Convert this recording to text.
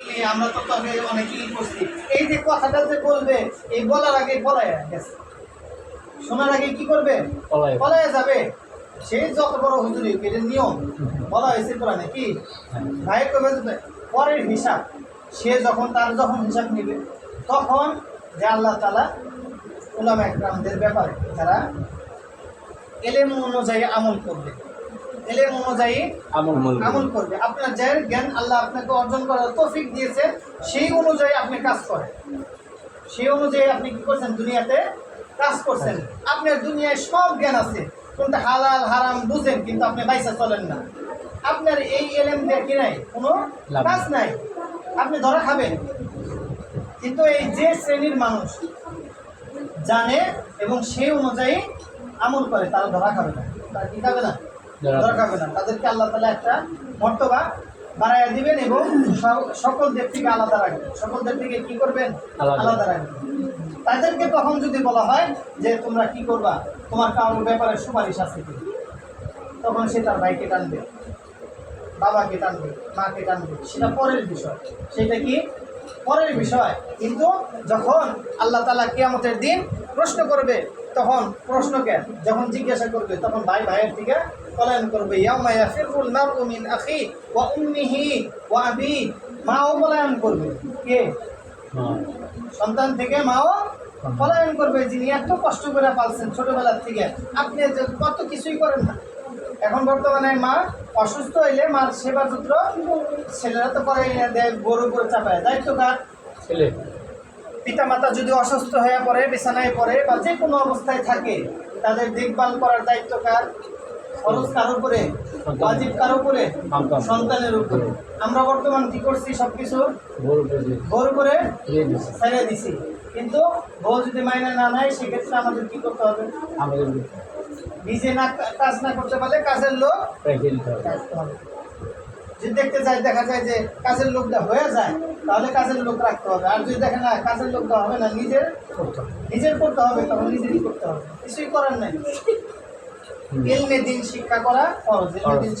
এই আমরা তো তবে অনেকেই করছি। এই যে কথাটা যে বলবে এই বলার আগে বলায় গেছে। শোনার আগে কি করবে? পলায়। যাবে। সে যত বড় হুজুরি এটা নিয়ম বলা হয়েছে কোরআনে কি ভাই কবে পরের হিসাব। সে যখন তার যখন হিসাব নিবে তখন যে আল্লাহ তালা উলামা একরামদের ব্যাপারে যারা এলেম অনুযায়ী আমল করবে। এলেম অনুযায়ী আমল আমল করবে। আপনার যে জ্ঞান আল্লাহ আপনাকে অর্জন করার তৌফিক দিয়েছে সেই অনুযায়ী আপনি কাজ করেন। সেই অনুযায়ী আপনি কি করছেন? দুনিয়াতে কাজ করছেন। আপনার দুনিয়ায় সব জ্ঞান আছে। কোনটা হালাল হারাম বুঝেন কিন্তু আপনি বাইসা চলেন না। আপনার এই এলেম দিয়ে কি নাই? কোনো কাজ নাই। আপনি ধরা খাবেন। কিন্তু এই যে শ্রেণির মানুষ জানে এবং সেই অনুযায়ী আমল করে তারা ধরা খাবে না। তারা কি খাবে না? না। তাদেরকে আল্লাহ তালা একটা মর্তবা বাড়াইয়া দিবেন এবং স- সকলদের থেকে আলাদা রাখবেন। থেকে কি করবেন। আলাদা রাখবেন। তাদেরকে তখন যদি বলা হয় যে তোমরা কি করবা? তোমার কারোর ব্যাপারে সুপারিশ আছে কি? তখন সে তার ভাইকে টানবে বাবাকে টানবে মাকে টানবে। সেটা পরের বিষয়। সেটা কি? পরের বিষয়। কিন্তু যখন আল্লাহ তালা কিয়ামতের দিন প্রশ্ন করবে তখন প্রশ্নকে যখন জিজ্ঞাসা করবে তখন ভাই ভাইয়ের থেকে পলায়ন করবে ইয়াউমা ইয়াফিরুল মারউ মিন আখি ওয়া উম্মিহি ওয়া আবি। মাও পলায়ন করবে। কে? সন্তান থেকে মাও পলায়ন করবে যিনি এত কষ্ট করে পালছেন ছোটবেলার থেকে। আপনি কত কিছুই করেন না। এখন বর্তমানে মা অসুস্থ হইলে মার সেবা যত্র ছেলেরা তো করে এনে দেয় গরু করে চাপায়। দায়িত্ব কার? ছেলে। পিতা মাতা যদি অসুস্থ হয়ে পড়ে বিছানায় পড়ে বা যে কোনো অবস্থায় থাকে তাদের দেখভাল করার দায়িত্ব কার? খরচ কার উপরে? বাজিব কার উপরে? সন্তান। সন্তানের উপরে। আমরা বর্তমান কি করছি সবকিছু? বড় পেজে গরু করে ছেড়ে দিছি। কিন্তু বউ যদি মাইনে না নেয় সেক্ষেত্রে আমাদের কি করতে হবে? নিজে না কাজ না করতে পারলে কাজের লোক রাখতে হবে। যদি দেখতে যায় দেখা যায় যে কাজের লোকটা হয়ে যায় তাহলে কাজের লোক রাখতে হবে। আর যদি দেখে না কাজের লোকটা হবে না নিজের করতে হবে। নিজের করতে হবে তখন নিজেরই করতে হবে। কিছুই করার নাই। এলমে দিন শিক্ষা করা ফরজ এলমে দিন